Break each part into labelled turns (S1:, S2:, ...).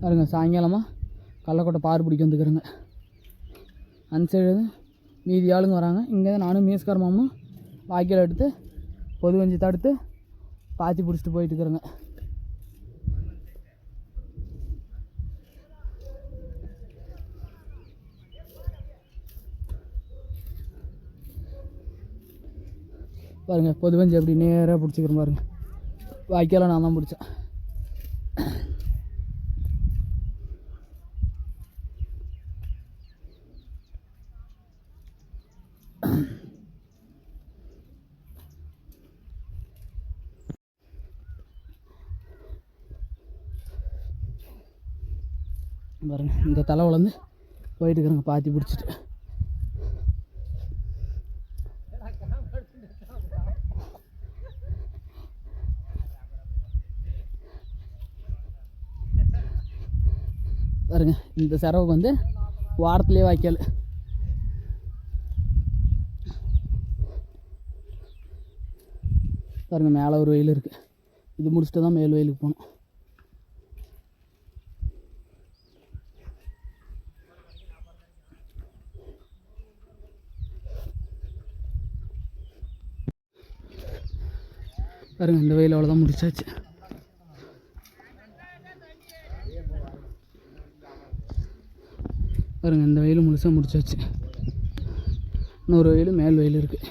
S1: பாருங்க சாயங்காலமாக கள்ளக்கொட்டை பார் பிடிக்க வந்துக்கிறேங்க. அந்த சைடு மீதி ஆளுங்க வராங்க. இங்கே நானும் மீஸ்கார் மாமும் வாய்க்கால் எடுத்து பொது வஞ்சி தடுத்து பாத்தி பிடிச்சிட்டு போயிட்டு இருக்கிறேங்க. பொது வஞ்சி எப்படி நேராக பிடிச்சிக்கிறேன் பாருங்கள் வாய்க்கால நான் தான் பிடிச்சேன். பாருங்க இந்த தலை வளர்ந்து போயிட்டு இருக்கிறாங்க பாத்தி பிடிச்சிட்டு. பாருங்க இந்த செரவுக்கு வந்து வாரத்துலேயே வாய்க்கால் பாருங்கள் மேலே ஒரு வெயில் இருக்குது இது முடிச்சுட்டு தான் மேல் வெயிலுக்கு போகணும். பாருங்க இந்த வெயில் அவ்வளோதான் முடிச்சாச்சு. பாருங்க இந்த வெயில் முழுசாக முடிச்சாச்சு. இன்னொரு வெயில் மேல் வெயில் இருக்குது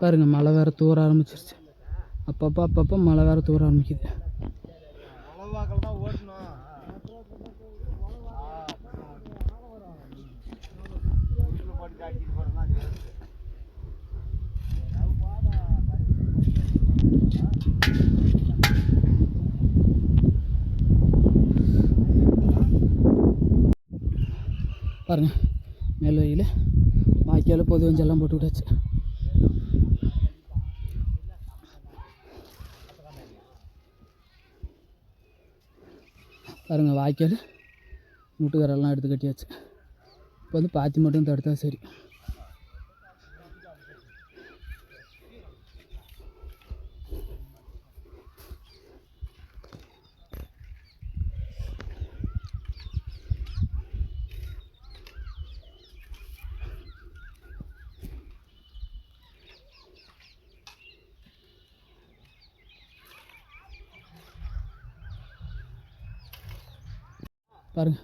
S1: பாருங்க மழை வேற தூர ஆரம்பிச்சிருச்சு. அப்பப்போ அப்பப்போ மழை வேற தூர ஆரம்பிக்குது. பாருங்க மேல் வெயில் வாய்க்கால் பொது வஞ்செல்லாம் போட்டு விட்டாச்சு. பாருங்க வாய்க்கால். முட்டுக்கரெல்லாம் எடுத்து கட்டியாச்சு. இப்போ வந்து பாத்தி மட்டும் தடுத்தால் சரி. பாருங்கள்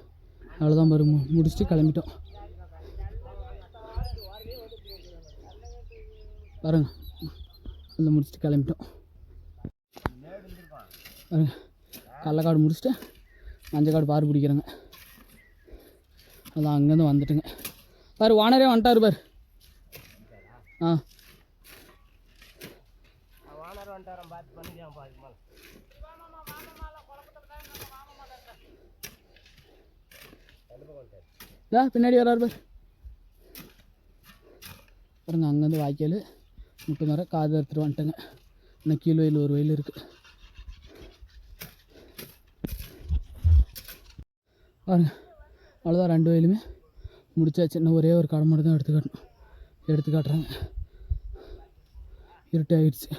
S1: அவ்வளோதான் பாருங்க. மு- முடிச்சுட்டு கிளம்பிட்டோம். பாருங்க. அதை முடிச்சுட்டு கிளம்பிட்டோம். பாருங்க. கடலக்காடு முடிச்சுட்டு மஞ்சக்காடு பாரு பிடிக்கிறேங்க. அதான் அங்கேருந்து வந்துட்டுங்க. பாரு ஓனரே வந்துட்டாரு பாரு. ஆ. இல்லை பின்னாடி வராரு பார் பாருங்க அங்கேருந்து வாய்க்கால் முட்டை மரம் காது எடுத்துகிட்டு வந்துட்டேங்க இன்னும் கீழ் வயல் ஒரு வயல் இருக்குது பாருங்க அவ்வளோதான் ரெண்டு வயலுமே முடிச்சாச்சு இன்னும் ஒரே ஒரு கடை மட்டும் தான் எடுத்து காட்டணும் எடுத்து காட்டுறாங்க இருட்டாகிடுச்சு